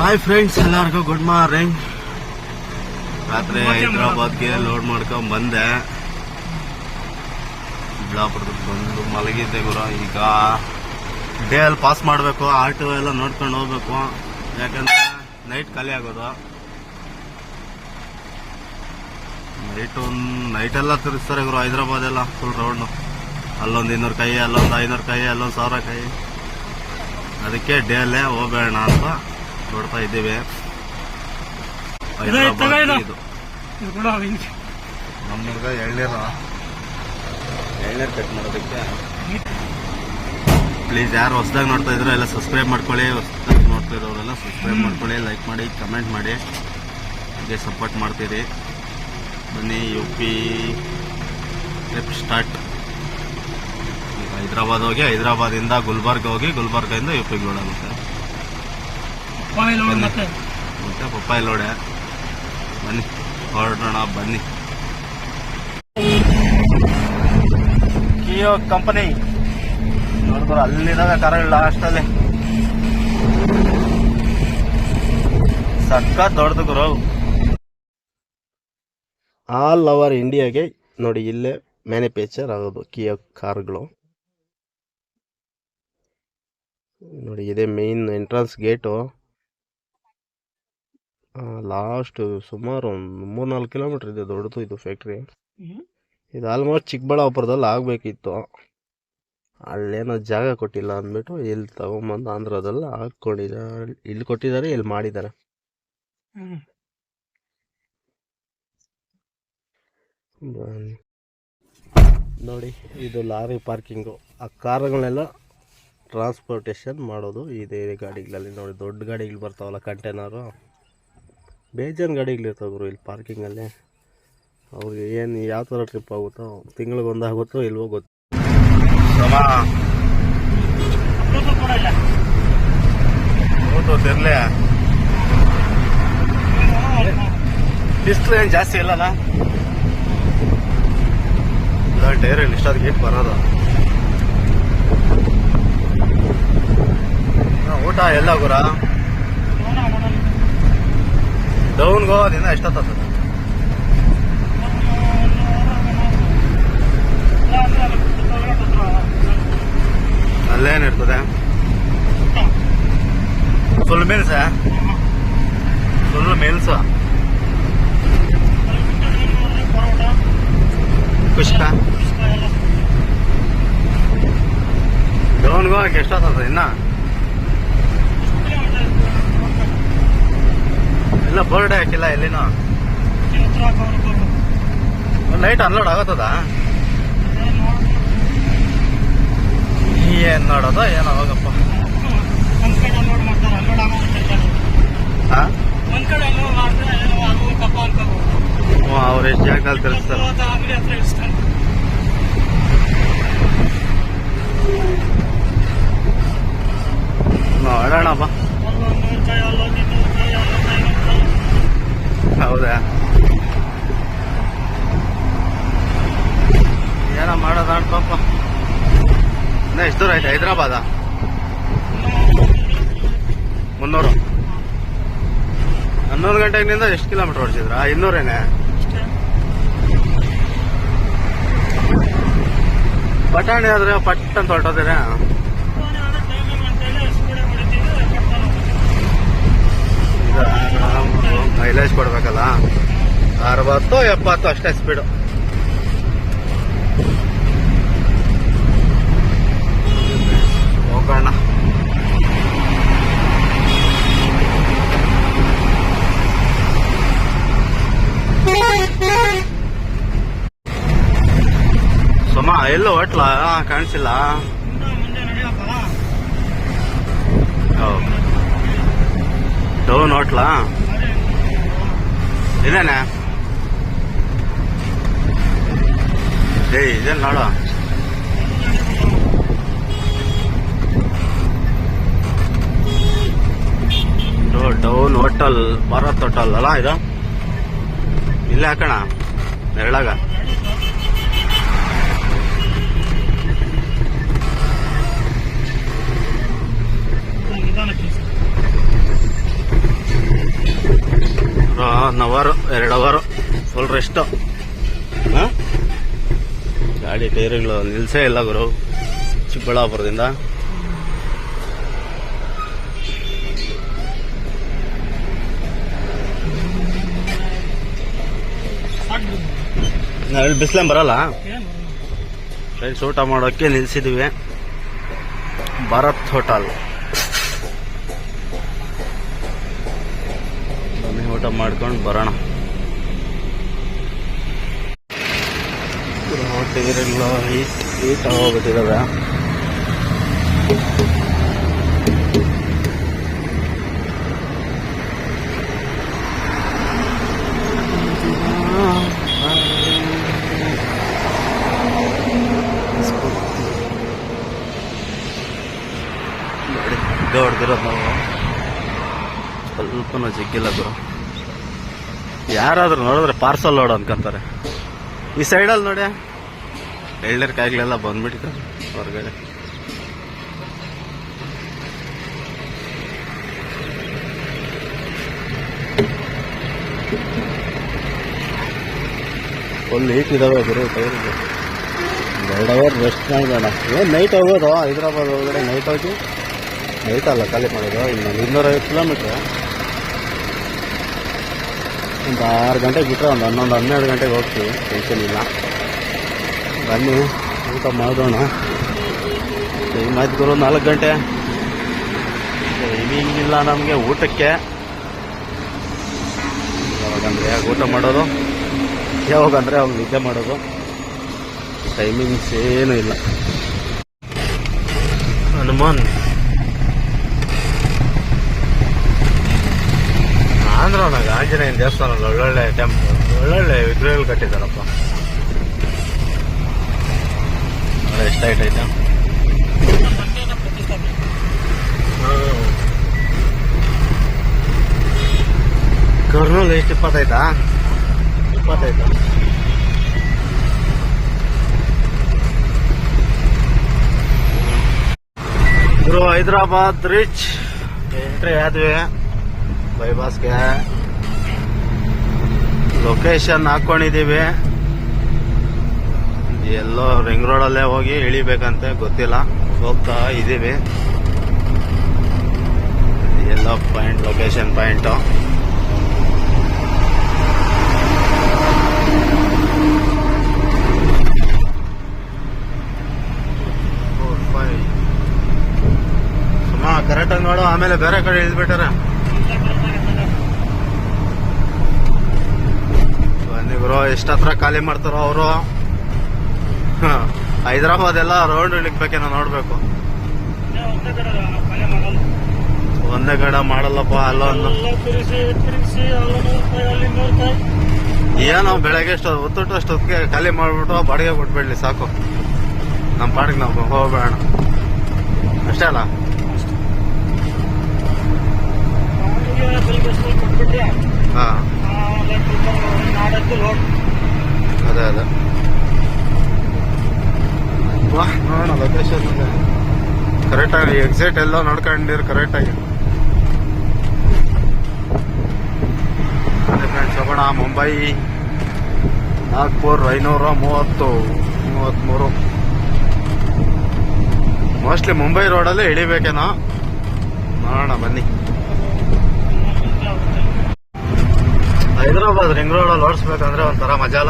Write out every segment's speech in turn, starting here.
Hi friends ಎಲ್ಲರಿಗೂ good morning ರಾತ್ರಿ ಹೈದ್ರಾಬಾದ್ಗೆ ಲೋಡ್ ಮಾಡ್ಕೊಂಡ್ ಬಂದೆ. ಬಿಳಾಪುರಕ್ಕೆ ಬಂದು ಮಲಗಿದ್ದೆ ಗುರು ಈಗ ಡೇ ಅಲ್ಲಿ ಪಾಸ್ ಮಾಡಬೇಕು ಆಟೋ ಎಲ್ಲ ನೋಡ್ಕೊಂಡು ಹೋಗ್ಬೇಕು. ಯಾಕಂದ್ರೆ ನೈಟ್ ಖಾಲಿ ಆಗೋದು. ನೈಟ್ ಒಂದು ನೈಟ್ ಎಲ್ಲ ತಿರುಗಿಸ್ತಾರೆ ಗುರು ಹೈದ್ರಾಬಾದ್ ಎಲ್ಲ ಫುಲ್ ರೌಂಡು ಅಲ್ಲೊಂದು ಇನ್ನೂರು ಕೈ ಅಲ್ಲೊಂದು ಐನೂರು ಕೈ ಅಲ್ಲೊಂದು ಸಾವಿರ ಕೈ. ಅದಕ್ಕೆ ಡೇ ಅಲ್ಲೇ ಹೋಗಬೇಡ ಅಂತ ನೋಡ್ತಾ ಇದ್ದೇವೆ. ಇದು. ನಮ್ಮ ಹುಡುಗ ಎಳ್ನೀರು. ಎಳ್ನೀರು ಕಟ್ ಮಾಡೋದಕ್ಕೆ. ಪ್ಲೀಸ್ ಯಾರು ಹೊಸದಾಗಿ ನೋಡ್ತಾ ಇದ್ರು ಎಲ್ಲ ಸಬ್ಸ್ಕ್ರೈಬ್ ಮಾಡ್ಕೊಳ್ಳಿ. ಹೊಸದಾಗಿ ನೋಡ್ತಾ ಇರೋರೆಲ್ಲ ಸಬ್ಸ್ಕ್ರೈಬ್ ಮಾಡ್ಕೊಳ್ಳಿ ಲೈಕ್ ಮಾಡಿ ಕಮೆಂಟ್ ಮಾಡಿ. ಹಾಗೆ ಸಪೋರ್ಟ್ ಮಾಡ್ತೀರಿ. ಬನ್ನಿ ಯು ಪಿ ಟ್ರಿಪ್ ಸ್ಟಾರ್ಟ್ ಈಗ ಹೈದ್ರಾಬಾದ್ ಹೋಗಿ ಹೈದ್ರಾಬಾದಿಂದ ಗುಲ್ಬರ್ಗ ಹೋಗಿ ಗುಲ್ಬರ್ಗದಿಂದ ಯು ಪಿಗೆ ಆಗುತ್ತೆ ಮತ್ತೆ? ಮತ್ತೆ ಪಪ್ಪಾಯಿ ಲೋಡೆ. ಬನ್ನಿ ಹೊರಡೋಣ ಬನ್ನಿ. ಕಿಯೋ ಕಂಪನಿ ನೋಡ್ಬೋದು ಅಲ್ಲಿದಾಗ ಕರಗಳು ಲಾಸ್ಟಲ್ಲಿ ಸಖತ್ ದೊಡ್ಡದು ಗುರು. ಆಲ್ ಅವರ್ ಇಂಡಿಯಾಗೆ ನೋಡಿ ಇಲ್ಲೇ ಮ್ಯಾನುಫ್ಯಾಕ್ಚರ್ ಆಗೋದು ಕಿಯೋ ಕಾರ್ಗಳು ನೋಡಿ ಇದೇ ಮೇನ್ ಎಂಟ್ರನ್ಸ್ ಗೇಟು ಲಾಸ್ಟ್ ಸುಮಾರು ಒಂದು ಮೂರ್ನಾಲ್ಕು ಕಿಲೋಮೀಟರ್ ಇದೆ ದೊಡ್ಡದು ಇದು ಫ್ಯಾಕ್ಟ್ರಿ ಇದು ಆಲ್ಮೋಸ್ಟ್ ಚಿಕ್ಕಬಳ್ಳಾಪುರದಲ್ಲಿ ಆಗಬೇಕಿತ್ತು. ಅಲ್ಲೇನೋ ಜಾಗ ಕೊಟ್ಟಿಲ್ಲ ಅಂದ್ಬಿಟ್ಟು ಇಲ್ಲಿ ತಗೊಂಬಂದು ಆಂಧ್ರದಲ್ಲಿ ಹಾಕ್ಕೊಂಡಿದ್ದಾರೆ ಇಲ್ಲಿ ಕೊಟ್ಟಿದ್ದಾರೆ ಇಲ್ಲಿ ಮಾಡಿದ್ದಾರೆ. ಬನ್ನಿ. ನೋಡಿ ಇದು ಲಾರಿ ಪಾರ್ಕಿಂಗು ಆ ಕಾರ್ಗಳನ್ನೆಲ್ಲ ಟ್ರಾನ್ಸ್ಪೋರ್ಟೇಷನ್ ಮಾಡೋದು ಇದೇ ಗಾಡಿಗಳಲ್ಲಿ. ನೋಡಿ ದೊಡ್ಡ ಗಾಡಿಗಳು ಬರ್ತಾವಲ್ಲ ಕಂಟೈನರು ಬೇಜಾನ್ ಗಾಡಿಗಳಿರ್ತಾವೆ ಗುರು, ಇಲ್ಲಿ ಪಾರ್ಕಿಂಗಲ್ಲಿ. ಅವ್ರಿಗೆ ಏನು, ಯಾವ ಥರ ಟ್ರಿಪ್ ಆಗುತ್ತೋ ತಿಂಗಳಿಗೆ ಒಂದಾಗುತ್ತೋ ಇಲ್ವೋ ಗೊತ್ತು ತಿರ್ಲೆ. ಬಿಸಿಲು ಏನು ಜಾಸ್ತಿ ಇಲ್ಲಲ್ಲ? ಡೈರಿ ಇಷ್ಟಾದ ಗೇಟ್ ಬರೋದು. ಊಟ ಎಲ್ಲ ಗುರ? ಡೌನ್ಗೆ ಹೋಗೋದಿಂದ ಎಷ್ಟೊತ್ತದ ಅಲ್ಲೇನಿರ್ತದೆ full meals full meals kushka ಡೌನ್ಗೆ ಹೋಗಕ್ಕೆ ಎಷ್ಟೊತ್ತದ ಇನ್ನ ಇಲ್ಲ ಬೋರ್ಡ್ ಹಾಕಿಲ್ಲ ಎಲ್ಲಿನೂ. ಲೈಟ್ ಅನ್ಲೋಡ್ ಆಗತ್ತದ? ಏನ್ ನೋಡೋದ ಏನೋ ಹೋಗಪ್ಪ. ಅವ್ರು ಎಷ್ಟು ಜಾಗದಲ್ಲಿ ತಿರ್ಸ್ತಾರೆ ನೋಡೋಣ ಬಾ. ಹೌದಾ? ಏನೋ ಮಾಡೋದ ಪಾಪ. ಇನ್ನೂ ಎಷ್ಟು ದೂರ ಐತೆ? ಹೈದ್ರಾಬಾದ? ಮುನ್ನೂರು. ಹನ್ನೊಂದು ಗಂಟೆಗಿನಿಂದ ಎಷ್ಟು ಕಿಲೋಮೀಟರ್ ಓಡಿಸಿದ್ರ? ಇನ್ನೂರೇನೆ? ಪಟಾಣಿ ಆದ್ರೆ ಪಟ್ಟಂತ ಹೊರಟೋದಿರ ಮೈಲೇಜ್ ಕೊಡ್ಬೇಕಲ್ಲ? ಅರವತ್ತು ಎಪ್ಪತ್ತು ಅಷ್ಟೇ ಸ್ಪೀಡು ಹೋಗೋಣ. ಸುಮ ಎಲ್ಲೂ ಹೋಟ್ಲ? ಕಾಣಿಸಿಲ್ಲ. ಡೌನ್ ಹೋಟ್ಲಾ? ಇದೇನೆ ಏಯ್ ಇದೇನು ನೋಡು ಡೌನ್ ಹೋಟೆಲ್ ಭಾರತ್ ಹೋಟೆಲ್ ಅಲ್ಲ ಇದು ಇಲ್ಲೇ ಹಾಕೋಣ ನೆರಳಾಗ ಅವರು ಎರಡು ಅವರು ಫುಲ್ ರೆಸ್ಟು ಹಾಂ? ಗಾಡಿ ಟೈರ್ಗಳು ನಿಲ್ಸೇ ಇಲ್ಲ ಗುರು. ಚಿಕ್ಕಬಳ್ಳಾಪುರದಿಂದ. ನಾಳೆ ಬಿಸಿಲೇ ಬರಲ್ಲ? ಫ್ರೆಂಡ್ಸ್ ಊಟ ಮಾಡೋಕ್ಕೆ ನಿಲ್ಸಿದ್ದೀವಿ ಭಾರತ್ ಹೋಟಲ್ ಊಟ ಮಾಡ್ಕೊಂಡು ಬರೋಣ. ಟೈರ್ಗಳು ಹೀಟ್ ಹೀಟ್ ಆಗೋಗ್ಬಿಟ್ಟಿದ್ದಾವೆ ಹೊಡೆದಿರೋದು ನಾವು. ಸ್ವಲ್ಪನೂ ಜಿಗ್ಗಿಲ್ಲ ಗುರು. ಯಾರಾದ್ರೂ ನೋಡಿದ್ರೆ ಪಾರ್ಸಲ್ ಲೋಡ್ ಅನ್ಕೊಂತಾರೆ. ಈ ಸೈಡಲ್ಲಿ ನೋಡಿ ಎಲ್ಡರ್ ಕಾಯಿಗಳೆಲ್ಲ ಬಂದ್ಬಿಟ್ಟಿದ್ದಾರೆ ಹೊರಗಡೆ. ಒಂದು ಏಟ್ ಇದಾವೆ ಬರೋ ಟೈರ್ಗೆ ಎರಡು ಅವರ್ ರೆಸ್ಟ್ ಮಾಡೋಣ ಏನು ನೈಟ್ ಹೋಗೋದು? ಹೈದ್ರಾಬಾದ್ ಒಳಗಡೆ ನೈಟ್ ಹೋಗಿ? ನೈಟ್ ಅಲ್ಲ, ಖಾಲಿ ಮಾಡೋದು? ಇನ್ನು ಇನ್ನೂರೈವತ್ತು ಕಿಲೋಮೀಟ್ರ್ ಒಂದು ಆರು ಗಂಟೆಗೆ ಬಿಟ್ಟರೆ ಒಂದು ಹನ್ನೊಂದು, ಹನ್ನೆರಡು ಗಂಟೆಗೆ ಹೋಗ್ತೀವಿ. ಟೆನ್ಷನ್ ಇಲ್ಲ. ಬನ್ನಿ, ಊಟ ಮಾಡೋಣ. ಟೈಮ್ ಆಯ್ತು ಗುರು ನಾಲ್ಕು ಗಂಟೆ. ಟೈಮಿಂಗ್ ಇಲ್ಲ ನಮಗೆ ಊಟಕ್ಕೆ. ಯಾವಾಗಂದ್ರೆ ಯಾವಾಗ ಊಟ ಮಾಡೋದು? ಯಾವಾಗಂದ್ರೆ ಅವಾಗ ನಿದ್ದೆ ಮಾಡೋದು? ಟೈಮಿಂಗ್ಸ್ ಏನೂ ಇಲ್ಲ. ಹನುಮಾನ್ ಆಂಜನೇಯನ ದೇವಸ್ಥಾನ ಒಳ್ಳೊಳ್ಳೆ ಟೆಂಪಲ್ ಒಳ್ಳೊಳ್ಳೆ ವಿಗ್ರಹಗಳು ಕಟ್ಟಿದ್ದಾರಪ್ಪ. ಎಷ್ಟು ಹೈಟ್ ಐತೆ ಕರ್ನೂಲ್ ಎಷ್ಟು ಇಪ್ಪತ್ತೈತಾ ಇಪ್ಪತ್ತೈತಾ ಗುರು ಹೈದರಾಬಾದ್ ರಿಚ್, ಎಂಟ್ರಿ ಆದ್ವಿ. ಬೈಪಾಸ್ಗೆ ಲೊಕೇಶನ್ ಹಾಕೊಂಡಿದೀವಿ ಎಲ್ಲೋ ರಿಂಗ್ ರೋಡಲ್ಲೇ ಹೋಗಿ ಇಳಿಬೇಕಂತೆ, ಗೊತ್ತಿಲ್ಲ. ಹೋಗ್ತಾ ಇದೀವಿ ಎಲ್ಲೋ ಪಾಯಿಂಟ್ ಲೊಕೇಶನ್ ಪಾಯಿಂಟು ಸುಮಾ ಕರೆಕ್ಟಾಗಿ ನೋಡು, ಆಮೇಲೆ ಬೇರೆ ಕಡೆ ಇಳಿದ್ಬಿಟ್ಟಾರೆ. ಬನ್ನಿ ಬ್ರೋ ಎಷ್ಟು ಹತ್ರ ಖಾಲಿ ಮಾಡ್ತಾರೋ ಅವರು. ಹೈದರಾಬಾದ್ ಎಲ್ಲ ರೌಂಡ್ ಇಳಿಕ್ಬೇಕೇನೋ ನೋಡ್ಬೇಕು. ಒಂದೇ ಗಡ ಮಾಡಲ್ಲಪ್ಪ, ಅಲ್ಲೊಂದು. ಏನೋ ಬೆಳಗ್ಗೆ ಅಷ್ಟು ಹೊತ್ತುಟ್ಟು ಅಷ್ಟೊತ್ತಿಗೆ ಖಾಲಿ ಮಾಡ್ಬಿಟ್ಟು ಬಾಡಿಗೆ ಕೊಟ್ಬಿಡ್ಲಿ, ಸಾಕು. ನಮ್ಮ ಪಾಡಿಗೆ ನಾವು ಹೋಗ್ಬೇಡ ಅಷ್ಟೇ ಅಲ್ಲ? ಹಾ ಅದೇ ವಾಹ್ ನೋಡೋಣ ಲೊಕೇಶನ್ ಕರೆಕ್ಟಾಗಿ ಎಕ್ಸಿಟ್ ಎಲ್ಲ ನೋಡ್ಕೊಂಡಿರ್ ಕರೆಕ್ಟಾಗಿ ಫ್ರೆಂಡ್ಸ್ ಹೋಗೋಣ, ಮುಂಬೈ. ನಾಗ್ಪುರ್, ಐನೂರ, ಮೂವತ್ತು ಮೂವತ್ತ್ಮೂರು ಮೋಸ್ಟ್ಲಿ ಮುಂಬೈ ರೋಡಲ್ಲೇ ಇಳಿಬೇಕೇನೋ ನೋಡೋಣ, ಬನ್ನಿ. ಹೈದರಾಬಾದ್ ರಿಂಗ್ ರೋಡ್ ಅಲ್ಲಿ ಓಡಿಸ್ಬೇಕಂದ್ರೆ ಒಂಥರ ಮಜಾ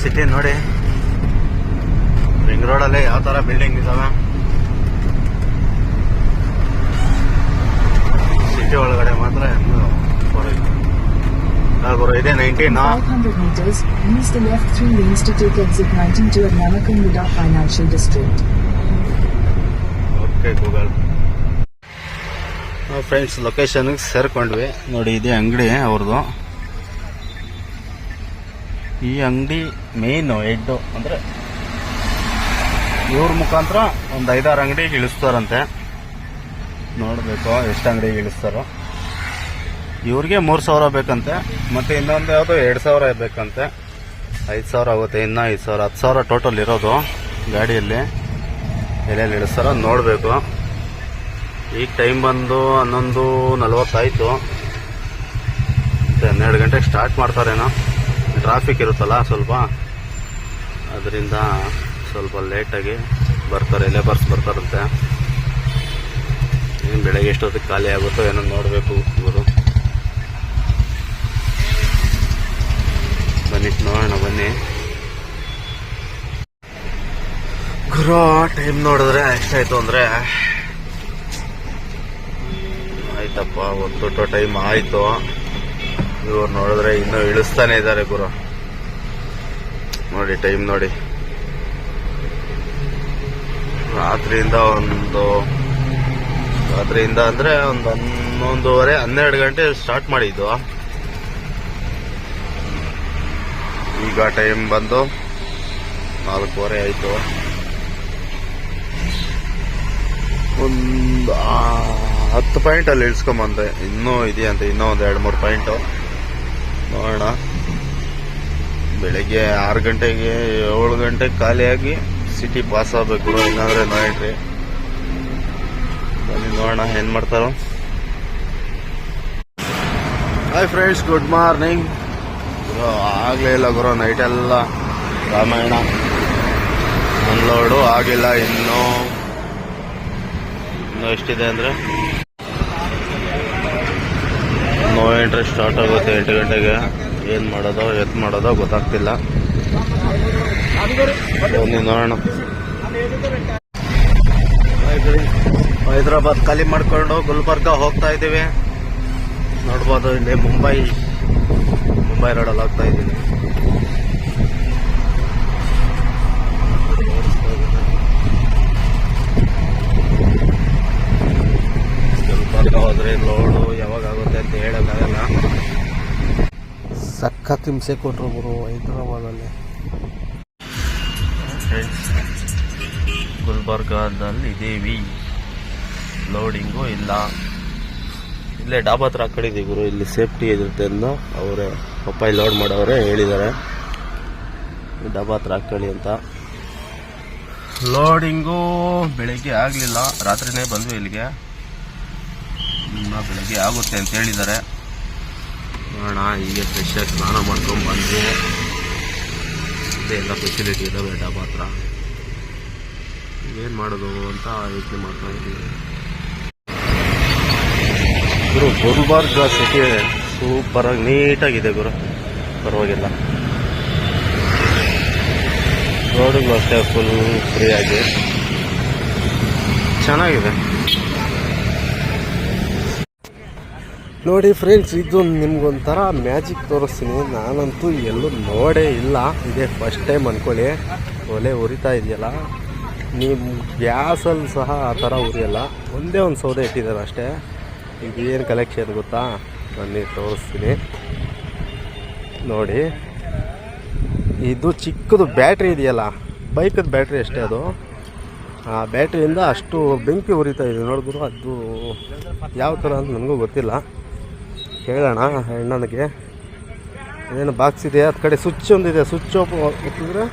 ಸಿಟಿ ನೋಡಿ. ರಿಂಗ್ ರೋಡಲ್ಲಿ ಯಾವ ಥರ ಬಿಲ್ಡಿಂಗ್ ಇದಾವೆ? ಸಿಟಿ ಒಳಗಡೆ ಮಾತ್ರ ಗುರು ಇದೆ nineteen 500 meters, use the left three lanes to take exit 19 at Namakanguda okay Google friends ಲೊಕೇಶನ್ಗೆ ಸೇರ್ಕೊಂಡ್ವಿ. ನೋಡಿ ಇದೇ ಅಂಗಡಿ ಅವ್ರದ್ದು. ಈ ಅಂಗಡಿ ಮೇಯ್ನು ಹೆಡ್ಡು ಅಂದರೆ ಇವ್ರ ಮುಖಾಂತರ ಒಂದು ಐದಾರು ಅಂಗಡಿಗೆ ಇಳಿಸ್ತಾರಂತೆ. ನೋಡಬೇಕು ಎಷ್ಟು ಅಂಗಡಿಗೆ ಇಳಿಸ್ತಾರೋ. ಇವ್ರಿಗೆ ಮೂರು ಸಾವಿರ ಬೇಕಂತೆ, ಮತ್ತು ಇನ್ನೊಂದು ಯಾವುದೋ ಎರಡು ಸಾವಿರ ಬೇಕಂತೆ. ಐದು ಸಾವಿರ ಆಗುತ್ತೆ, ಇನ್ನೂ ಐದು ಸಾವಿರ, ಹತ್ತು ಸಾವಿರ ಟೋಟಲ್ ಇರೋದು ಗಾಡಿಯಲ್ಲಿ. ಎಲ್ಲೆಲ್ಲಿ ಇಳಿಸ್ತಾರೋ, ನೋಡಬೇಕು. ಈಗ ಟೈಮ್ ಬಂದು ಹನ್ನೊಂದು ನಲ್ವತ್ತಾಯಿತು. ಹನ್ನೆರಡು ಗಂಟೆಗೆ ಸ್ಟಾರ್ಟ್ ಮಾಡ್ತಾರೇನೋ. ಟ್ರಾಫಿಕ್ ಇರುತ್ತಲ್ಲ ಸ್ವಲ್ಪ. ಅದರಿಂದ ಸ್ವಲ್ಪ ಲೇಟಾಗಿ ಬರ್ತಾರೆ ಲೇಬರ್ಸ್ ಬರ್ತಾರಂತೆ. ಏನು ಬೆಳಗ್ಗೆ ಎಷ್ಟೊತ್ತಿಗೆ ಖಾಲಿ ಆಗುತ್ತೋ ಏನೋ ನೋಡಬೇಕು ಇವರು. ಬನ್ನಿ, ನೋಡೋಣ, ಬನ್ನಿ. ಗುರು ಟೈಮ್ ನೋಡಿದ್ರೆ ಎಷ್ಟಾಯ್ತು ಅಂದರೆ? ಆಯ್ತಪ್ಪ ಒಂದು ಟೈಮ್ ಆಯ್ತು. ಇವ್ರು ನೋಡಿದ್ರೆ ಇನ್ನು ಇಳಿಸ್ತಾನೆ ಇದ್ದಾರೆ ಗುರು. ನೋಡಿ ಟೈಮ್ ನೋಡಿ. ರಾತ್ರಿಯಿಂದ ಒಂದು, ರಾತ್ರಿಯಿಂದ ಅಂದ್ರೆ ಒಂದು ಹನ್ನೊಂದುವರೆ, ಹನ್ನೆರಡು ಗಂಟೆ ಸ್ಟಾರ್ಟ್ ಮಾಡಿದ್ದು. ಈಗ ಟೈಮ್ ಬಂದು ನಾಲ್ಕೂವರೆ ಆಯ್ತು. ಒಂದು ಹತ್ತು ಪಾಯಿಂಟ್ ಅಲ್ಲಿ ಇಳಿಸ್ಕೊಂಬಂದೆ. ಇನ್ನೂ ಇದೆಯಂತೆ, ಇನ್ನೂ ಒಂದು ಎರಡು ಮೂರು ಪಾಯಿಂಟು ನೋಡೋಣ ಬೆಳಗ್ಗೆ ಆರು ಗಂಟೆಗೆ ಏಳು ಗಂಟೆಗೆ ಖಾಲಿಯಾಗಿ ಸಿಟಿ ಪಾಸ್ ಆಗಬೇಕು ಇಲ್ಲಾಂದ್ರೆ ನೋಡ್ರಿ. ಬನ್ನಿ ನೋಡೋಣ ಏನು ಮಾಡ್ತಾರೋ. ಹಾಯ್ ಫ್ರೆಂಡ್ಸ್ ಗುಡ್ ಮಾರ್ನಿಂಗ್ ಗುರು, ಆಗಲೇ ಇಲ್ಲ ಗುರು ನೈಟೆಲ್ಲ ರಾಮಾಯಣ. ಅನ್ಲೋಡು ಆಗಿಲ್ಲ ಇನ್ನೂ. ಇನ್ನೂ ಎಷ್ಟಿದೆ ಅಂದರೆ? ಎಂಟ್ರಿ ಸ್ಟಾರ್ಟ್ ಆಗುತ್ತೆ ಎಂಟು ಗಂಟೆಗೆ. ಏನು ಮಾಡೋದೋ, ಎತ್ ಮಾಡೋದೋ ಗೊತ್ತಾಗ್ತಿಲ್ಲ. ನೋಡೋಣ. ಹೈದ್ರಾಬಾದ್ ಖಾಲಿ ಮಾಡ್ಕೊಂಡು ಗುಲ್ಬರ್ಗ ಹೋಗ್ತಾ ಇದ್ದೀವಿ. ನೋಡ್ಬೋದು, ಇಲ್ಲಿ ಮುಂಬೈ ಮುಂಬೈ ರೋಡಲ್ಲಿ ಹೋಗ್ತಾ ಇದ್ದೀನಿ ಗುಲ್ಬರ್ಗ ಹೋದ್ರೆ ಲೋಡು ಯಾವಾಗ ಆಗುತ್ತೆ ಅಂತ ಹೇಳೋಕ್ಕಾಗಲ್ಲ. ಸಖತ್ ಹಿಂಸೆ ಕೊಟ್ಟರು ಗುರು ಹೈದರಾಬಾದಲ್ಲಿ ಗುಲ್ಬರ್ಗಾದಲ್ಲಿ ಇದ್ದೀವಿ ಲೋಡಿಂಗು ಇಲ್ಲ. ಇಲ್ಲೇ ಡಾಬಾ ಹತ್ರ ಹಾಕೊಂಡಿದ್ದೀವಿ ಗುರು ಇಲ್ಲಿ ಸೇಫ್ಟಿ ಇರುತ್ತೆ ಅಂತ ಅವರೇ ಪಪ್ಪಾಯಿ ಲೋಡ್ ಮಾಡೋರೆ ಹೇಳಿದ್ದಾರೆ. ಡಾಬಾ ಹತ್ರ ಹಾಕೊಳ್ಳಿ ಅಂತ. ಲೋಡಿಂಗು ಬೆಳಗ್ಗೆ ಆಗಲಿಲ್ಲ ರಾತ್ರಿನೇ ಬಂದ್ವಿ ಇಲ್ಲಿಗೆ. ಇನ್ನು ಬೆಳಗ್ಗೆ ಆಗುತ್ತೆ ಅಂತ ಹೇಳಿದ್ದಾರೆ. ನೋಡೋಣ ಹೀಗೆ ಫ್ರೆಶ್ ಆಗಿ ಸ್ನಾನ ಮಾಡ್ಕೊಂಡು ಅದೇ ಎಲ್ಲ ಫೆಸಿಲಿಟಿ ಇದೆ ಬೇಡ ಮಾತ್ರ ಏನು ಮಾಡೋದು ಅಂತ ಯೋಚನೆ ಮಾಡ್ತಾ ಇದ್ದೀವಿ. ಗುರು ಗುಲ್ಬರ್ಗ ಸಿಟಿ ಸೂಪರಾಗಿ ನೀಟಾಗಿದೆ ಗುರು. ಪರವಾಗಿಲ್ಲ. ರೋಡುಗಳು ಅಷ್ಟೇ ಫುಲ್ ಫ್ರೀಯಾಗಿ ಚೆನ್ನಾಗಿದೆ. ನೋಡಿ ಫ್ರೆಂಡ್ಸ್ ಇದು ನಿಮ್ಗೊಂಥರ ಮ್ಯಾಜಿಕ್ ತೋರಿಸ್ತೀನಿ. ನಾನಂತೂ ಎಲ್ಲೂ ನೋಡೇ ಇಲ್ಲ. ಇದೇ ಫಸ್ಟ್ ಟೈಮ್ ಅಂದ್ಕೊಳ್ಳಿ ಒಲೆ ಉರಿತಾ ಇದೆಯಲ್ಲ? ನಿಮ್ಮ ಗ್ಯಾಸಲ್ಲಿ ಸಹ ಆ ಥರ ಉರಿಯಲ್ಲ. ಒಂದೇ ಒಂದು ಸೌದೆ ಇಟ್ಟಿದ್ದಾರೆ ಅಷ್ಟೇ. ಇದೇನು ಕಲೆಕ್ಷನ್ ಗೊತ್ತಾ? ಬನ್ನಿ, ತೋರಿಸ್ತೀನಿ. ನೋಡಿ. ಇದು ಚಿಕ್ಕದು ಬ್ಯಾಟ್ರಿ ಇದೆಯಲ್ಲ? ಬೈಕದ ಬ್ಯಾಟ್ರಿ ಅಷ್ಟೇ ಅದು. ಆ ಬ್ಯಾಟ್ರಿಯಿಂದ ಅಷ್ಟು ಬೆಂಕಿ ಉರಿತಾ ಇದೆ ನೋಡಿದ್ರು ಅದು ಯಾವ ಥರ ಅಂತ ನನಗೂ ಗೊತ್ತಿಲ್ಲ. ಕೇಳೋಣ ಅಣ್ಣನಿಗೆ. ಏನು ಬಾಕ್ಸ್ ಇದೆ ಅದು ಕಡೆ ಸ್ವಿಚ್ ಒಂದಿದೆ. ಸ್ವಿಚ್ ಓಪ್ ಒತ್ತಿದ್ರೆ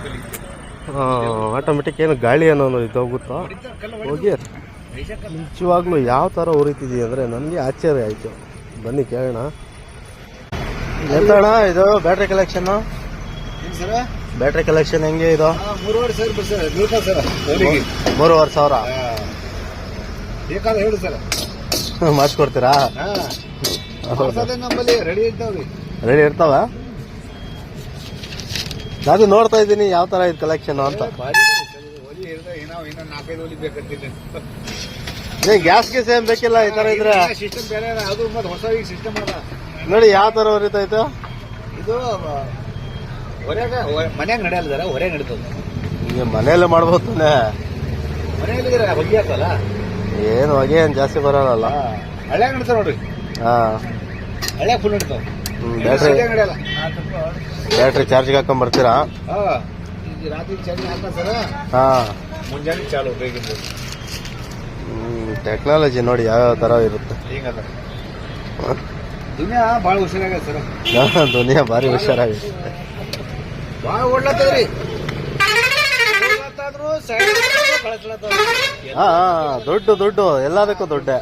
ಆಟೋಮೆಟಿಕ್ ಏನು ಗಾಳಿ ಅನ್ನೋದು ಇದ್ದೋಗುತ್ತೋ ಹೋಗಿ. ನಿಜವಾಗ್ಲೂ ಯಾವ ಥರ ಉರಿತಿದೀವಿ ಅಂದರೆ ನನಗೆ ಆಶ್ಚರ್ಯ ಆಯಿತು. ಬನ್ನಿ ಕೇಳೋಣ. ಎಂತಣ್ಣ ಇದು ಬ್ಯಾಟ್ರಿ ಕಲೆಕ್ಷನ್ನು ಬ್ಯಾಟ್ರಿ ಕಲೆಕ್ಷನ್ ಹೆಂಗೆ ಇದು? ಮೂರುವರೆ ಸಾವಿರ ಸರ್. ಬೇಕಾದ್ರೆ ಹೇಳಿ ಮಾಡಿಸ್ಕೊಡ್ತೀರಾ? ರೆಡಿ ಇರ್ತಾವ? ನಾನು ನೋಡ್ತಾ ಇದ್ದೀನಿ ಯಾವ ತರ ಇದು ಕಲೆಕ್ಷನ್ ಅಂತ. ಗ್ಯಾಸ್ ಗ್ಯಾಸ್ಗೆ ಸೇಮ್ ಬೇಕಿಲ್ಲ ಈ ತರ ಇದ್ರೆ? ನೋಡಿ ಯಾವ ತರ ಹೊರಿತೈತೆ ಇದು. ಮನ್ಯಾಗ ನಡೆಯಲ್ಲ ಹೊರಗೆ ನಡೀತದೆ. ಮನೆಯಲ್ಲೇ ಮಾಡ್ಬೋದು ಮನೆಯಲ್ಲಿ ಹೊಗೆ ಏನು ಹೊಗೆ ಏನ್ ಜಾಸ್ತಿ ಬರಲ್ಲ ಹಳೆ ನಡ್ತಾವ ನೋಡ್ರಿ. ಹಾ ಫುಲ್ ಬ್ಯಾಟ್ರಿ ಚಾರ್ಜ್ ನಡೆಯಲ್ಲ ಬ್ಯಾಟ್ರಿ ಚಾರ್ಜ್ಗೆ ಹಾಕೊಂಡ್ ಬರ್ತೀರಾ ಹಾ ಈಗ ರಾತ್ರಿ ಚಳಿ ಹಾಕ ಸರ ಹಾ. ಮುಂಜಾನೆ ಚಾಲು ಟೆಕ್ನಾಲಜಿ ನೋಡಿ ಯಾವ ತರ ಇರುತ್ತೆ. ಹಿಂಗದ ದುನಿಯಾ ಭಾಳ ಹುಷಾರಾಗ ದೊಡ್ಡ ದುನಿಯಾ ಭಾರಿ ಹುಷಾರಾಗಿದೆ. ಭಾಳ ಓಡ್ಲತ್ತದ್ರಿ. ಕಳಿಸ್ಲತ್ತದ ಹಾ ಹಾ, ದೊಡ್ಡ ದುಡ್ಡು ಎಲ್ಲದಕ್ಕೂ ದುಡ್ಡೆ.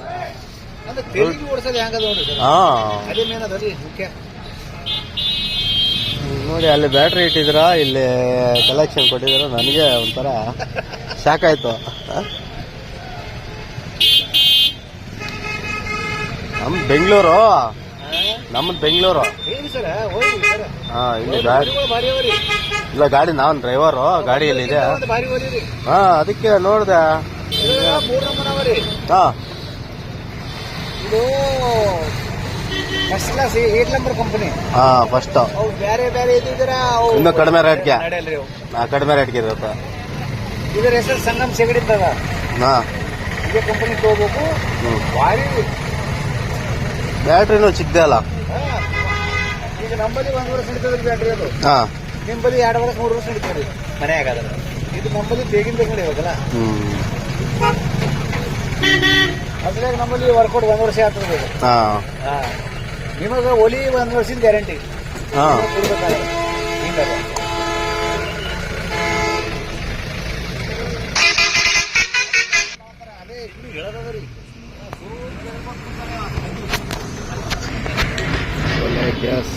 ನೋಡಿ ಅಲ್ಲಿ ಬ್ಯಾಟ್ರಿ ಇಟ್ಟಿದ್ರ ಇಲ್ಲಿ ಕಲೆಕ್ಷನ್ ಕೊಟ್ಟಿದ್ರ ನನಗೆ ಒಂಥರ ಸಾಕಾಯ್ತು? ನಮ್ ಬೆಂಗಳೂರು ನಮ್ಮದು ಬೆಂಗಳೂರು. ಇಲ್ಲಿ ಗಾಡಿ ಇಲ್ಲ ಗಾಡಿ ನಾನು ಡ್ರೈವರು ಗಾಡಿಯಲ್ಲಿ ಇದೆ ಹಾ ಅದಕ್ಕೆ ನೋಡ್ದೆ. ಹಾ. ಇದು first class eight number company ಹಾ ಫಸ್ಟ್ ಅವು ಬೇರೆ ಬೇರೆ ಇದ್ದಿದ್ರ ಅವು ಇನ್ನು ಕಡಿಮೆ ರೇಟ್ಗೆ ನಡೆಯಲ್ರಿ ಅವು ಕಡಿಮೆ ರೇಟ್ಗೆ ಇರುತ್ತೆ. ಇದರ ಹೆಸರು ಸಂಗಮ್ ಸಿಗಡಿತ್ತದ ಹಾ. ಇದೇ ಕಂಪನಿ ತಗೋಬೇಕು. ಹ್ಮ್. ಭಾರಿ. ಬ್ಯಾಟ್ರಿನೂ ಚಿಕ್ಕದೇ ಅಲ್ಲ. ಹಾ. ಈಗ ನಂಬಲ್ಲಿ ಒಂದು ವರ್ಷ ನಡೀತದ್ರಿ ಬ್ಯಾಟ್ರಿ ಅದು. ಹಾ. ನಿಂಬಲ್ಲಿ ಎರಡು ವರ್ಷ ಮೂರು ವರ್ಷ ನಡೀತದ್ರಿ ಮನೆ ಅದರ ಇದು ನಂಬಲ್ಲಿ ಬೇಗಿನ ಬೇಗ ನಡೆಯೋದಲ್ಲ ಹ್ಮ್. ಅದ್ರಾಗ ನಮ್ಮಲ್ಲಿ ವರ್ಕೌಟ್ ಒಂದ್ ವರ್ಷ ಆಗ್ತದೆ. ಹಾ. ನಿಮಗೆ ಒಲಿ ಒಂದ್ ವರ್ಷದ ಗ್ಯಾರಂಟಿ ಹಾ. ಕೊಡ್ಬೇಕಾದ್ರೆ. ಗ್ಯಾಸ್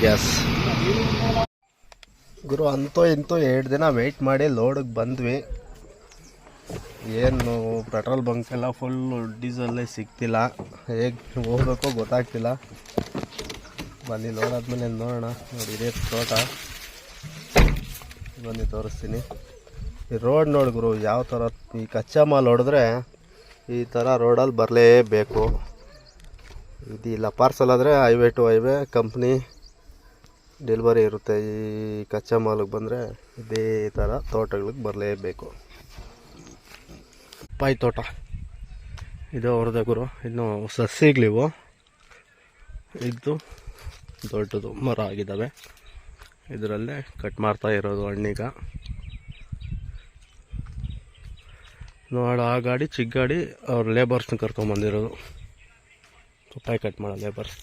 ಗ್ಯಾಸ್ ಗುರು ಅಂತೂ ಇಂತೂ ಎರಡು ದಿನ ವೆಯ್ಟ್ ಮಾಡಿ ಲೋಡಿಗೆ ಬಂದ್ವಿ. ಏನು, ಪೆಟ್ರೋಲ್ ಬಂಕ್ ಎಲ್ಲ ಫುಲ್ಲು ಡೀಸಲ್ಲೇ ಸಿಗ್ತಿಲ್ಲ. ಹೇಗೆ ಹೋಗ್ಬೇಕೋ ಗೊತ್ತಾಗ್ತಿಲ್ಲ. ಬನ್ನಿ ನೋಡಾದ್ಮೇಲೆ ನೋಡೋಣ. ನೋಡಿ, ಇದೇ ತೋಟ. ಬನ್ನಿ ತೋರಿಸ್ತೀನಿ. ಈ ರೋಡ್ ನೋಡಿ ಯಾವ ಥರ ಈ ಕಚ್ಚಾ ಮಾಲ್ ಹೊಡೆದ್ರೆ ಈ ಥರ ರೋಡಲ್ಲಿ ಬರಲೇಬೇಕು. ಇದಿಲ್ಲ ಪಾರ್ಸಲ್ ಆದರೆ highway to highway company delivery ಇರುತ್ತೆ ಈ ಕಚ್ಚಾ ಮಾಲಿಗೆ ಬಂದರೆ. ಇದೇ ಥರ ತೋಟಗಳಿಗೆ ಬರಲೇಬೇಕು. ಪಾಯ್ ತೋಟ. ಇದು ಅವ್ರದ್ದೇ ಗುರು. ಇನ್ನು ಸಸಿಗಳಿವು ಇದು ದೊಡ್ಡದು ಮರ ಆಗಿದ್ದಾವೆ ಇದರಲ್ಲೇ ಕಟ್ ಮಾಡ್ತಾ ಇರೋದು ಹಣ್ಣೀಗ. ನೋಡ, ಆ ಗಾಡಿ, ಚಿಕ್ಕ ಗಾಡಿ, ಅವ್ರ ಲೇಬರ್ಸ್ನ ಕರ್ಕೊಂಬಂದಿರೋದು ಪಪ್ಪಾಯಿ ಕಟ್ ಮಾಡೋ ಲೇಬರ್ಸ್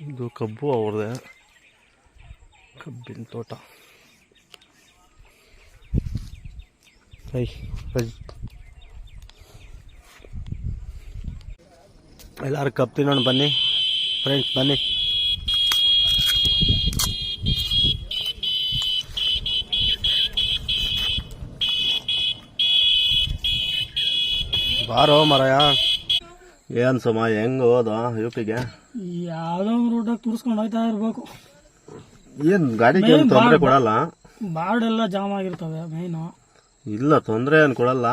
ಇದು ಕಬ್ಬು ಅವ್ರದ್ದೇ. ಕಬ್ಬಿನ ತೋಟ. ಐ. ಎಲ್ಲರೂ ಕಪ್ ತಿನ್ನೋಣ ಬನ್ನಿ ಫ್ರೆಂಡ್ಸ್ ಬನ್ನಿ ಬಾರೋ ಮರಯ ಏನ್ ಸಮ ಹೆಂಗ ಹೋದ ಯು ಪಿಗೆ ಯಾವ್ದೋ ಒಂದು ರೂಟಾಗ ತುರ್ಸ್ಕೊಂಡು ಹೋಯ್ತಾ ಇರ್ಬೇಕು. ಏನ್ ಗಾಡಿ ತೊಂದರೆ ಕೊಡಲ್ಲ? ಬಾರ್ಡೆಲ್ಲ ಜಾಮ್ ಆಗಿರ್ತವೆ ಮೈನು ಇಲ್ಲ ತೊಂದರೆ ಏನು ಕೊಡಲ್ಲ.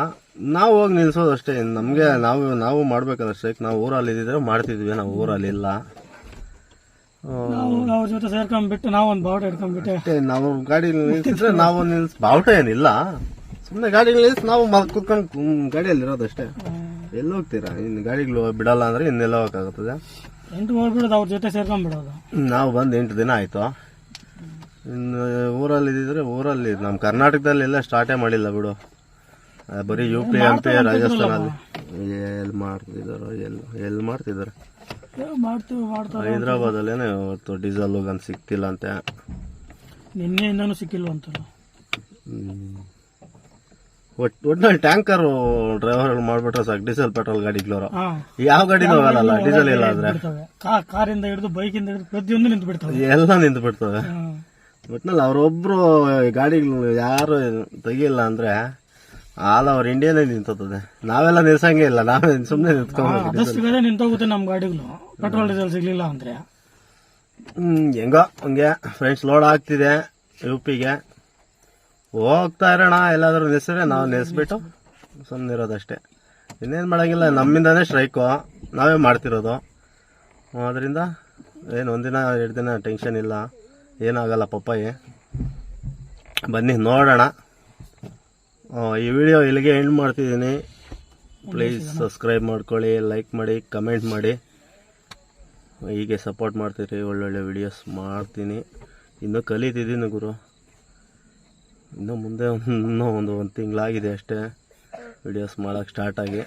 ನಾವು ಹೋಗಿ ನಿಲ್ಸೋದು ಅಷ್ಟೇ. ನಮಗೆ ನಾವು ನಾವು ಮಾಡ್ಬೇಕದಷ್ಟೇ ನಾವು ಊರಲ್ಲಿ ಇದ್ದಿದ್ರೆ ಮಾಡ್ತಿದ್ವಿ. ನಾವು ಊರಲ್ಲಿ ಇಲ್ಲ. ನಾವು ಅವ್ರ ಜೊತೆ ಸೇರ್ಕೊಂಡ್ಬಿಟ್ಟು ನಾವು ಒಂದು ಬಾವುಟ ಹಿಡ್ಕೊಂಡ್ಬಿಟ್ಟೆ ಅಷ್ಟೇ ನಾವು ಗಾಡಿ ನಿಲ್ಸಿದ್ರೆ ನಾವು ನಿಲ್ಸ್ ಬಾವುಟ ಏನಿಲ್ಲ. ಸುಮ್ಮನೆ ಗಾಡಿ ನಿಲ್ಸಿ ನಾವು ಮಲ್ ಕುತ್ಕೊಂಡು ಗಾಡಿಯಲ್ಲಿ ಇರೋದಷ್ಟೇ ಎಲ್ಲಿ ಹೋಗ್ತೀರಾ? ಇನ್ನು ಗಾಡಿಗಳು ಬಿಡಲ್ಲ ಅಂದ್ರೆ ಇನ್ನೆಲ್ಲ ಹೋಗಕ್ಕಾಗುತ್ತದೆ ಎಂಟು ಹೋಗ್ಬಿಡೋದು ಅವ್ರ ಜೊತೆ ಸೇರ್ಕೊಂಡ್ಬಿಡೋದು. ನಾವು ಬಂದು ಎಂಟು ದಿನ ಆಯ್ತು. ಇನ್ನು ಊರಲ್ಲಿ ಇದ್ದಿದ್ರೆ ಊರಲ್ಲಿ ನಮ್ಮ ಕರ್ನಾಟಕದಲ್ಲಿ ಎಲ್ಲ ಸ್ಟಾರ್ಟೇ ಮಾಡಿಲ್ಲ ಬಿಡು. ಆ, ಬರೀ ಯು ಪಿ ಎಂ ಪಿ ರಾಜಸ್ಥಾನಲ್ಲಿ ಎಲ್ಲಿ ಮಾಡ್ತಿದಾರೋ ಎಲ್ಲಿ ಎಲ್ಲಿ ಮಾಡ್ತಿದಾರೆ? ಏ, ಮಾಡ್ತೀವಿ ಮಾಡ್ತಾರೆ ಹೈದ್ರಾಬಾದಲ್ಲೇನೆ ಇವತ್ತು ಡೀಸೆಲ್ ಗನ್ ಸಿಕ್ತಿಲ್ಲ ಅಂತ. ನಿನ್ನೆಯಿಂದನೂ ಸಿಕ್ಕಿಲ್ಲ ಅಂತ. ಒಟ್ಟು ಒಟ್ನಲ್ಲಿ ಟ್ಯಾಂಕರ್ ಡ್ರೈವರ್ ಮಾಡ್ಬಿಟ್ರೆ ಸಾಕು ಡೀಸೆಲ್ ಪೆಟ್ರೋಲ್ ಗಾಡಿ ಹಾ. ಯಾವ ಗಾಡಿನೂ ಹೋಗಲ್ಲ ಡೀಸೆಲ್ ಇಲ್ಲ ಅಂದ್ರೆ. ಬಿಡ್ತವೆ ಕಾರಿಂದ ಹಿಡಿದು ಬೈಕಿಂದ ಹಿಡಿದು ಪ್ರತಿಯೊಂದು ನಿಂತು ಬಿಡ್ತವೆ ಎಲ್ಲ ನಿಂತು ಬಿಡ್ತವೆ ಹಾ. ಒಟ್ನಲ್ಲಿ ಅವರೊಬ್ರು ಗಾಡಿಗಳು ಯಾರು ತೆಗಿಲ್ಲ ಅಂದ್ರೆ ಆಲ್ ಅವ್ರ ಇಂಡಿಯಾನೇ ನಿಂತದೆ ನಾವೆಲ್ಲ ನಿಲ್ಸಂಗೆ ಇಲ್ಲ ನಾವೇ ಸುಮ್ಮನೆ ನಿಂತ್ಕೊಂಡು ಆದಷ್ಟು ಬೇಗ ನಿಂತೋಗುತ್ತೆ ನಮ್ಮ ಗಾಡಿಗಳು. ಪೆಟ್ರೋಲ್ ಡೀಸೆಲ್ ಸಿಗ್ಲಿಲ್ಲ ಅಂದ್ರೆ. ಹ್ಮ್ ಹೆಂಗೋ ಹಂಗೆ ಫ್ರೆಂಡ್ಸ್ ಲೋಡ್ ಆಗ್ತಿದೆ ಯು ಪಿಗೆ ಹೋಗ್ತಾ ಇರೋಣ ಎಲ್ಲಾದರೂ ನಿಲ್ಸಿದ್ರೆ ನಾವು ನಿಲ್ಸ್ಬಿಟ್ಟು ಸುಮ್ಮನೆ ಇರೋದಷ್ಟೇ. ಇನ್ನೇನು ಮಾಡೋಂಗಿಲ್ಲ ನಮ್ಮಿಂದಾನೇ ಸ್ಟ್ರೈಕು ನಾವೇ ಮಾಡ್ತಿರೋದು. ಅದರಿಂದ ಏನು ಒಂದಿನ ಎರಡು ದಿನ ಟೆನ್ಷನ್ ಇಲ್ಲ. ಏನಾಗಲ್ಲ ಪಪ್ಪಾಯಿ. ಬನ್ನಿ ನೋಡೋಣ. ಈ ವಿಡಿಯೋ ಇಲ್ಲಿಗೆ ಎಂಡ್ ಮಾಡ್ತಿದ್ದೀನಿ. ಪ್ಲೀಸ್ ಸಬ್ಸ್ಕ್ರೈಬ್ ಮಾಡ್ಕೊಳ್ಳಿ ಲೈಕ್ ಮಾಡಿ ಕಮೆಂಟ್ ಮಾಡಿ. ಹೀಗೆ ಸಪೋರ್ಟ್ ಮಾಡ್ತೀರಿ ಒಳ್ಳೊಳ್ಳೆ ವಿಡಿಯೋಸ್ ಮಾಡ್ತೀನಿ. ಇನ್ನೂ ಕಲಿತಿದ್ದೀನಿ ಗುರು. ಇನ್ನೂ ಮುಂದೆ ಇನ್ನೂ ಒಂದು ಒಂದು ತಿಂಗಳಾಗಿದೆ ಅಷ್ಟೇ ವಿಡಿಯೋಸ್ ಮಾಡೋಕ್ಕೆ ಸ್ಟಾರ್ಟ್ ಆಗಿ.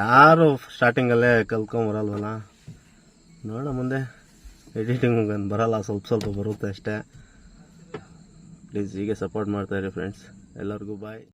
ಯಾರು ಸ್ಟಾರ್ಟಿಂಗಲ್ಲೇ ಕಲ್ತ್ಕೊಂಬರಲ್ವಲ್ಲ ನೋಡೋಣ ಮುಂದೆ. ಎಡಿಟಿಂಗ್ ಬರಲ್ಲ ಸ್ವಲ್ಪ ಸ್ವಲ್ಪ ಬರುತ್ತೆ ಅಷ್ಟೇ. ಪ್ಲೀಸ್ ಹೀಗೆ ಸಪೋರ್ಟ್ ಮಾಡ್ತಾಯಿರಿ ಫ್ರೆಂಡ್ಸ್ ಎಲ್ಲರಿಗೂ ಬಾಯ್